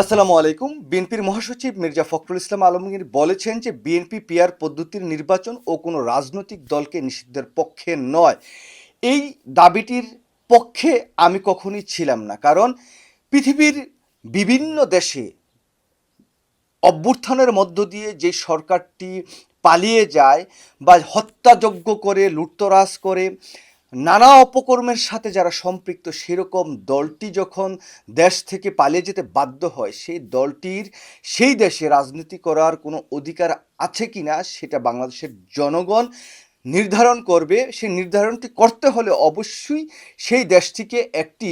আসসালামু আলাইকুম। বিএনপির মহাসচিব মির্জা ফখরুল ইসলাম আলমগীর বলেছেন যে বিএনপি পিআর পদ্ধতির নির্বাচন ও কোনো রাজনৈতিক দলকে নিষিদ্ধের পক্ষে নয়। এই দাবিটির পক্ষে আমি কখনই ছিলাম না। কারণ পৃথিবীর বিভিন্ন দেশে অভ্যুত্থানের মধ্য দিয়ে যে সরকারটি পালিয়ে যায় বা হত্যাযজ্ঞ করে, লুটতরাজ করে নানা অপকর্মের সাথে যারা সম্পৃক্ত, সেরকম দলটি যখন দেশ থেকে পালিয়ে যেতে বাধ্য হয়, সেই দলটির, সেই দেশে রাজনীতি করার কোনো অধিকার আছে কি না সেটা বাংলাদেশের জনগণ নির্ধারণ করবে সেই নির্ধারণটি করতে হলে অবশ্যই সেই দেশটিকে একটি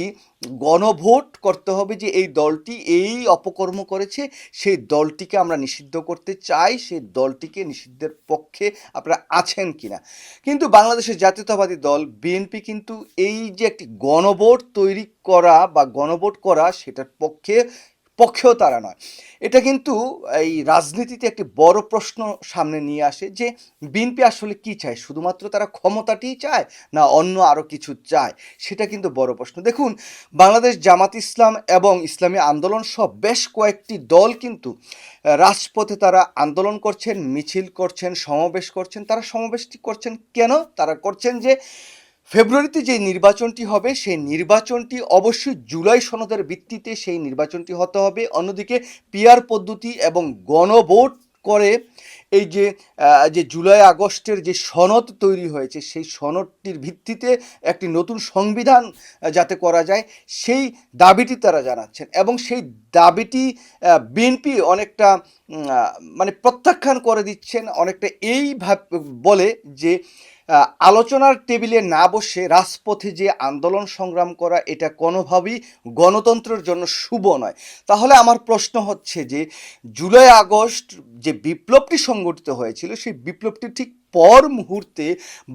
গণভোট করতে হবে যে এই দলটি এই অপকর্ম করেছে, সেই দলটিকে আমরা নিষিদ্ধ করতে চাই, সেই দলটিকে নিষিদ্ধের পক্ষে আপনারা আছেন কিনা। কিন্তু বাংলাদেশের জাতীয়তাবাদী দল বিএনপি কিন্তু এই যে একটি গণভোট তৈরি করা বা গণভোট করা, সেটার পক্ষে পক্ষেও তারা নয়। এটা কিন্তু এই রাজনীতিতে একটি বড় প্রশ্ন সামনে নিয়ে আসে যে বিএনপি আসলে কি চায়? শুধুমাত্র তারা ক্ষমতাটিই চায় না অন্য আরও কিছু চায়? সেটা কিন্তু বড় প্রশ্ন। দেখুন, বাংলাদেশ জামাত ইসলাম এবং ইসলামী আন্দোলন সহ বেশ কয়েকটি দল কিন্তু রাজপথে তারা আন্দোলন করছেন, মিছিল করছেন, সমাবেশ করছেন। তারা সমাবেশটি করছেন কেন? তারা করছেন যে ফেব্রুয়ারিতে যে নির্বাচনটি হবে, সেই নির্বাচনটি অবশ্যই জুলাই সনদের ভিত্তিতে সেই নির্বাচনটি হতে হবে। অন্যদিকে পিয়ার পদ্ধতি এবং গণভোট করে এই যে যে জুলাই আগস্টের যে সনদ তৈরি হয়েছে, সেই সনদটির ভিত্তিতে একটি নতুন সংবিধান যাতে করা যায়, সেই দাবিটি তারা জানাচ্ছেন এবং সেই দাবিটি বিএনপি অনেকটা মানে প্রত্যাখ্যান করে দিচ্ছেন, অনেকটা এই বলে যে আলোচনার টেবিলে না বসে রাজপথে যে আন্দোলন সংগ্রাম করা, এটা কোনোভাবেই গণতন্ত্রের জন্য শুভ নয়। তাহলে আমার প্রশ্ন হচ্ছে যে, জুলাই আগস্ট যে বিপ্লবটি সংগঠিত হয়েছিল সেই বিপ্লবটি ঠিক পর মুহূর্তে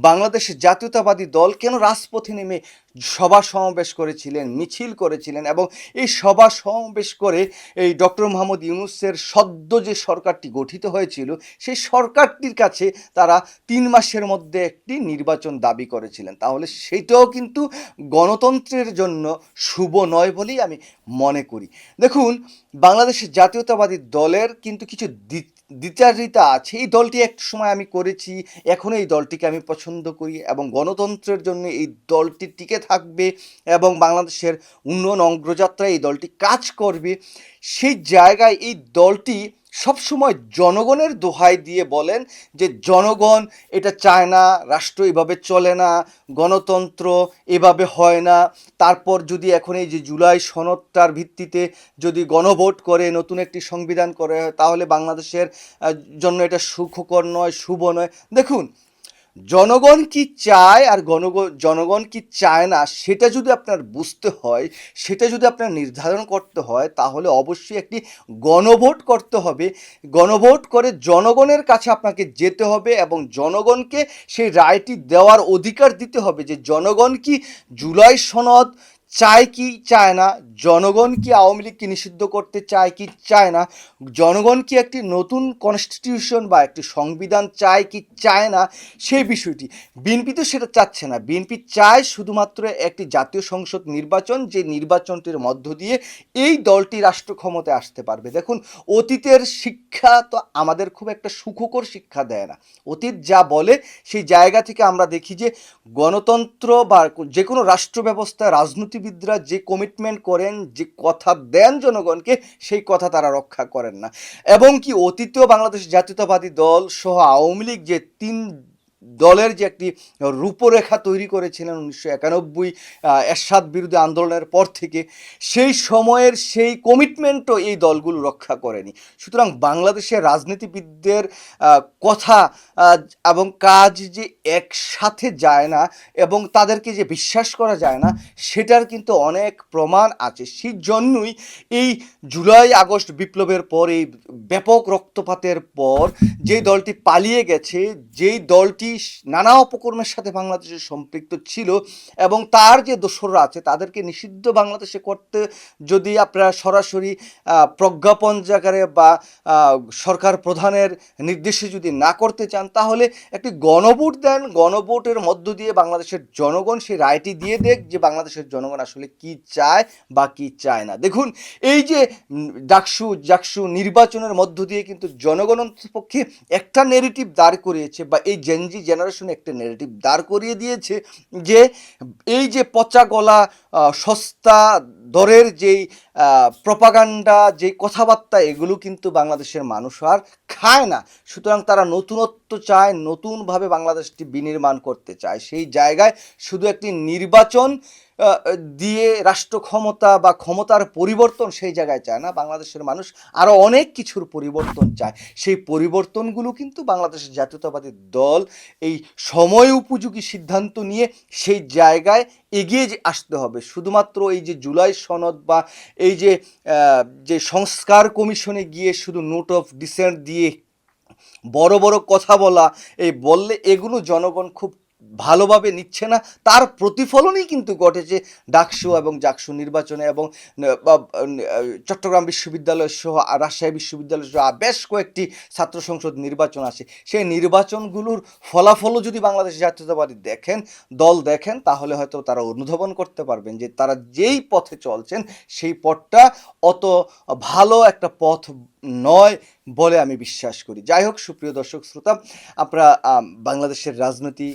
বাংলাদেশের জাতীয়তাবাদী দল কেন রাজপথে নেমে সভা সমাবেশ করেছিলেন, মিছিল করেছিলেন এবং এই সভা সমাবেশ করে এই ডক্টর মোহাম্মদ ইউনুসের সদ্য যে সরকারটি গঠিত হয়েছিল, সেই সরকারটির কাছে তারা তিন মাসের মধ্যে একটি নির্বাচন দাবি করেছিলেন। তাহলে সেটাও কিন্তু গণতন্ত্রের জন্য শুভ নয় বলেই আমি মনে করি। দেখুন বাংলাদেশের জাতীয়তাবাদী দলের কিন্তু কিছু দ্বিচারিতা আছে। এই দলটি এক সময় আমি করেছি এখনও এই দলটিকে আমি পছন্দ করি এবং গণতন্ত্রের জন্য এই দলটি টিকে থাকবে এবং বাংলাদেশের উন্নয়ন অগ্রযাত্রায় এই দলটি কাজ করবে। সেই জায়গায় এই দলটি সবসময় জনগণের দোহাই দিয়ে বলেন যে জনগণ, এটা চায় না, রাষ্ট্র এভাবে চলে না, গণতন্ত্র এভাবে হয় না। তারপর যদি এখন এই যে জুলাই সনদটার ভিত্তিতে যদি গণভোট করে, নতুন একটি সংবিধান করে, তাহলে বাংলাদেশের জন্য এটা সুখকর নয়, শুভ নয়। দেখুন জনগণ কি চায় আর গণগণ জনগণ কি চায় না, সেটা যদি আপনার বুঝতে হয়, সেটা যদি আপনার নির্ধারণ করতে হয়, তাহলে অবশ্যই একটি গণভোট করতে হবে। গণভোট করে জনগণের কাছে আপনাকে যেতে হবে এবং জনগণকে সেই রায়টি দেওয়ার অধিকার দিতে হবে যে জনগণ কি জুলাই সনদ চায় কি চায় না? জনগণ কি আওয়ামী লীগকে নিষিদ্ধ করতে চায় কি চায় না? জনগণ কি একটি নতুন কনস্টিটিউশন বা একটি সংবিধান চায় কি চায় না? সেই বিষয়টি বিএনপি তো সেটা চাচ্ছে না। বিএনপি চায় শুধুমাত্র একটি জাতীয় সংসদ নির্বাচন, যে নির্বাচনটির মধ্য দিয়ে এই দলটি রাষ্ট্র ক্ষমতায় আসতে পারবে। দেখুন, অতীতের শিক্ষা তো আমাদের খুব একটা সুখকর শিক্ষা দেয় না। অতীত যা বলে, সেই জায়গা থেকে আমরা দেখি যে গণতন্ত্র বা যে কোনো রাষ্ট্র ব্যবস্থা রাজনীতিবিদরা যে কমিটমেন্ট করেন, যে কথা দেন জনগণকে, সেই কথা তারা রক্ষা করেন না। এবং কি অতীতেও বাংলাদেশ জাতীয়তাবাদী দল সহ আওয়ামী লীগ যে তিন দলের যে একটি রূপরেখা তৈরি করেছিলেন উনিশশো একানব্বই এরশাদ বিরোধী আন্দোলনের পর থেকে, সেই সময়ের সেই কমিটমেন্টও এই দলগুলো রক্ষা করেনি। সুতরাং বাংলাদেশের রাজনীতিবিদদের কথা এবং কাজ যে একসাথে যায় না এবং তাদেরকে যে বিশ্বাস করা যায় না, সেটার কিন্তু অনেক প্রমাণ আছে। সেই জন্যই এই জুলাই, আগস্ট বিপ্লবের পর, এই ব্যাপক রক্তপাতের পর, যেই দলটি পালিয়ে গেছে, যেই দলটি নানা অপকর্মের সাথে বাংলাদেশের সম্পৃক্ত ছিল এবং তার যে দোসররা আছে, তাদেরকে নিষিদ্ধ বাংলাদেশে করতে যদি আপনারা সরাসরি প্রজ্ঞাপন জাকারে বা সরকার প্রধানের নির্দেশে যদি না করতে চান, তাহলে একটি গণভোট দেন। গণভোটের মধ্য দিয়ে বাংলাদেশের জনগণ সেই রায়টি দিয়ে দেখ যে বাংলাদেশের জনগণ আসলে কি চায় বা কি চায় না। দেখুন, এই যে ডাকসু, জাকসু নির্বাচনের মধ্য দিয়ে কিন্তু জনগণ পক্ষে একটা নেগেটিভ দাঁড় করিয়েছে বা এই জেনজি জেনারেশনে একটা নেগেটিভ দাঁড় করিয়ে দিয়েছে যে এই যে পচা গলা সস্তা দরের যেই প্রপাগান্ডা যে কথাবার্তা, এগুলো কিন্তু বাংলাদেশের মানুষ আর খায় না। সুতরাং তারা নতুনত্ব চায়, নতুনভাবে বাংলাদেশটি বিনির্মাণ করতে চায়। সেই জায়গায় শুধু একটি নির্বাচন দিয়ে রাষ্ট্র ক্ষমতা বা ক্ষমতার পরিবর্তন সেই জায়গায় চায় না। বাংলাদেশের মানুষ আরও অনেক কিছুর পরিবর্তন চায়। সেই পরিবর্তনগুলো কিন্তু বাংলাদেশের জাতীয়তাবাদী দল এই সময় উপযোগী সিদ্ধান্ত নিয়ে সেই জায়গায় এগিয়ে আসতে হবে। শুধুমাত্র এই যে জুলাই সনদ বা এই যে যে সংস্কার কমিশনে গিয়ে শুধু নোট অফ ডিসেন্ট দিয়ে বড় বড় কথা বলা, এই বললে এগুলো জনগণ খুব ভালোভাবে নিচ্ছে না, তার প্রতিফলনই কিন্তু ঘটেছে ডাকসু এবং জাকসু নির্বাচনে এবং চট্টগ্রাম বিশ্ববিদ্যালয় সহ রাজশাহী বিশ্ববিদ্যালয় সহ বেশ কয়েকটি ছাত্র সংসদ নির্বাচন আসে। সেই নির্বাচনগুলোর ফলাফলও যদি বাংলাদেশ জাতীয়তাবাদী দেখেন, দল দেখেন, তাহলে হয়তো তারা অনুধাবন করতে পারবেন যে তারা যেই পথে চলছেন, সেই পথটা অত ভালো একটা পথ নয় বলে আমি বিশ্বাস করি। যাই হোক, সুপ্রিয় দর্শক, শ্রোতা, আপনারা বাংলাদেশের রাজনীতি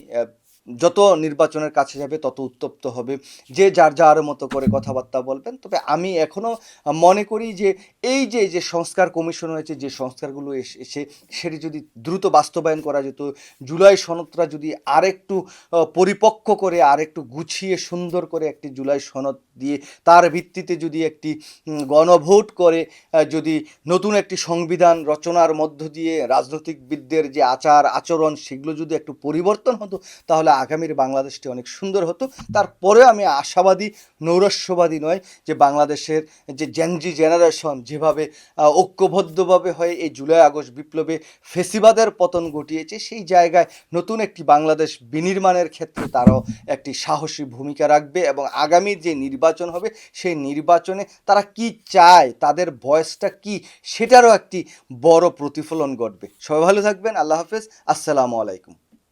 যত নির্বাচনের কাছে যাবে, তত উত্তপ্ত হবে। যে যার যার মতো করে কথাবার্তা বলবেন। তবে আমি এখনও মনে করি যে, এই যে যে সংস্কার কমিশন হয়েছে, যে সংস্কারগুলো এস- সেটি যদি দ্রুত বাস্তবায়ন করা যেত, জুলাই সনদটা যদি আরেকটু পরিপক্ক করে, আরেকটু গুছিয়ে সুন্দর করে একটি জুলাই সনদ দিয়ে, তার ভিত্তিতে যদি একটি গণভোট করে যদি নতুন একটি সংবিধান রচনার মধ্য দিয়ে রাজনৈতিকবিদদের যে আচার আচরণ সেগুলো যদি একটু পরিবর্তন হতো, তাহলে আগামীর বাংলাদেশটি অনেক সুন্দর হতো। তারপরেও আমি আশাবাদী নৈরাস্যবাদী নয় যে বাংলাদেশের যে জেনজি জেনারেশন যেভাবে ঐক্যবদ্ধভাবে হয়ে এই জুলাই আগস্ট বিপ্লবে ফেসিবাদের পতন ঘটিয়েছে, সেই জায়গায় নতুন একটি বাংলাদেশ বিনির্মাণের ক্ষেত্রে তারাও একটি সাহসী ভূমিকা রাখবে এবং আগামী যে নির্বাচন হবে, সেই নির্বাচনে তারা কি চায়, তাদের ভয়েসটা কি, সেটারও একটি বড় প্রতিফলন ঘটবে। সবাই ভালো থাকবেন, আল্লাহ হাফেজ, আসসালামু আলাইকুম।